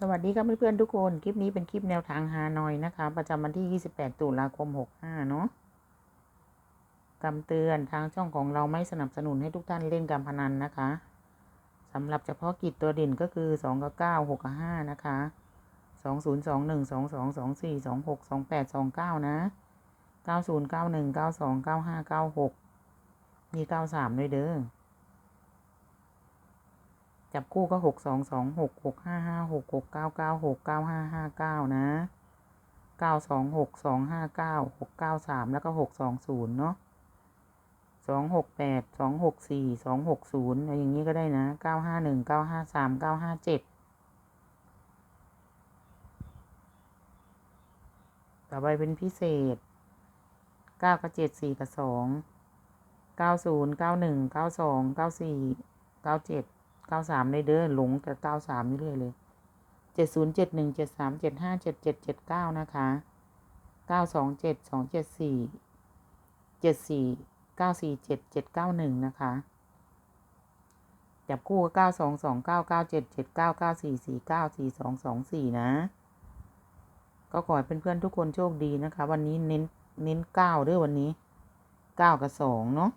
สวัสดีครับเพื่อนๆทุกคน คลิปนี้เป็นคลิปแนวทางฮานอยนะคะ ประจำวันที่ 28 ตุลาคม 65 เนาะคำเตือนทางช่องของเราไม่สนับสนุนให้ทุกท่านเล่นการพนันนะคะสำหรับเฉพาะกิจตัวเด่นก็คือ 2 กับ 9 6 กับ 5 นะคะ 20 21 22 24 26 28 29 นะ 90 91 92 95 96 มี 93 ด้วยเด้อ จับคู่ก็หกสองสองหกหกห้าห้าหกหกเก้าเก้าหกเก้าห้าห้าเก้านะเก้าสองหกสองห้าเก้าหกเก้าสามแล้วก็หกสองศูนย์เนาะสองหกแปดสองหกสี่สองหกศูนย์อะไรอย่างนี้ก็ได้นะเก้าห้าหนึ่งเก้าห้าสามเก้าห้าเจ็ดต่อไปเป็นพิเศษเก้ากับเจ็ดสี่กับสองเก้าศูนย์เก้าหนึ่งเก้าสองเก้าสี่เก้าเจ็ด เก้าสามในเด้อหลงแต่เก้าสามนี่เรื่อยเลยเจ็ดศูนย์เจ็ดหนึ่งเจ็ดสามเจ็ดห้าเจ็ดเจ็ดเจ็ดเก้านะคะเก้าสองเจ็ดสองเจ็ดสี่เจ็ดสี่เก้าสี่เจ็ดเจ็ดเก้าหนึ่งนะคะจับคู่เก้าสองสองเก้าเก้าเจ็ดเจ็ดเก้าเก้าสี่สี่เก้าสี่สองสองสี่นะ ก็ขอให้เพื่อนๆทุกคนโชคดีนะคะ วันนี้เน้นเน้นเก้าด้วยวันนี้เก้ากับสองเนาะ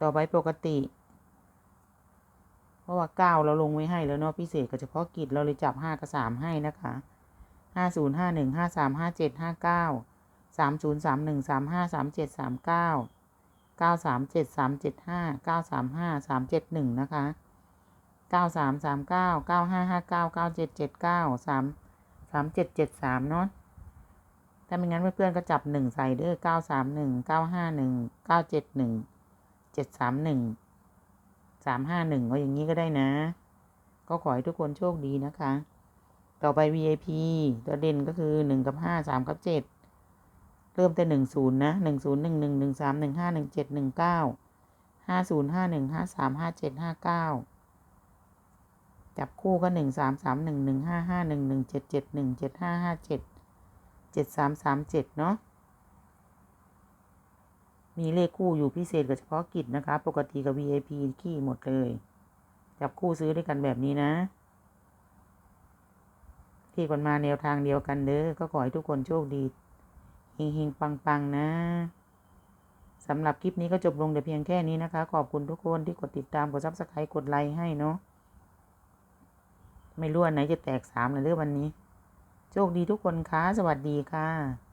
ต่อไปปกติ เพราะว่าเก้าเราลงไว้ให้แล้วเนาะพิเศษกับเฉพาะกิจเราเลยจับห้ากับสามให้นะคะห้าศูนย์ห้าหนึ่งห้าสามห้าเจ็ดห้าเก้าสามศูนย์สามหนึ่งสามห้าสามเจ็ดสามเก้าเก้าสามเจ็ดสามเจ็ดห้าเก้าสามห้าสามเจ็ดหนึ่งนะคะเก้าสามสามเก้าเก้าห้าห้าเก้าเก้าเจ็ดเจ็ดเก้าสามสามเจ็ดเจ็ดสามเนาะถ้าไม่งั้นเพื่อนๆก็จับหนึ่งใส่เด้อเก้าสามหนึ่งเก้าห้าหนึ่งเก้าเจ็ดหนึ่ง เจ็ดสามหนึ่งสามห้าหนึ่งก็อย่างนี้ก็ได้นะ ก็ขอให้ทุกคนโชคดีนะคะ ต่อไป VIP ตัวเด่นก็คือหนึ่งกับห้าสามกับเจ็ดเริ่มแต่หนึ่งศูนย์นะหนึ่งศูนย์หนึ่งหนึ่งหนึ่งสามหนึ่งห้าหนึ่งเจ็ดหนึ่งเก้าห้าศูนย์ห้าหนึ่งห้าสามห้าเจ็ดห้าเก้าจับคู่ก็หนึ่งสามสามหนึ่งหนึ่งห้าห้าหนึ่งหนึ่งเจ็ดเจ็ดหนึ่งเจ็ดห้าห้าเจ็ดเจ็ดสามสามเจ็ดเนาะ มีเลขคู่อยู่พิเศษกับเฉพาะกิจนะคะ ปกติกับ VIP ขี้หมดเลย จับคู่ซื้อด้วยกันแบบนี้นะที่คนมาแนวทางเดียวกันเด้อ ก็ขอให้ทุกคนโชคดีเฮงๆ ปังๆ นะสำหรับคลิปนี้ก็จบลงแต่เพียงแค่นี้นะคะ ขอบคุณทุกคนที่กดติดตาม กดซับสไครต์กดไลค์ให้เนาะ ไม่รู้อันไหนจะแตกสามเลยเรื่องวันนี้ โชคดีทุกคนคะ สวัสดีค่ะ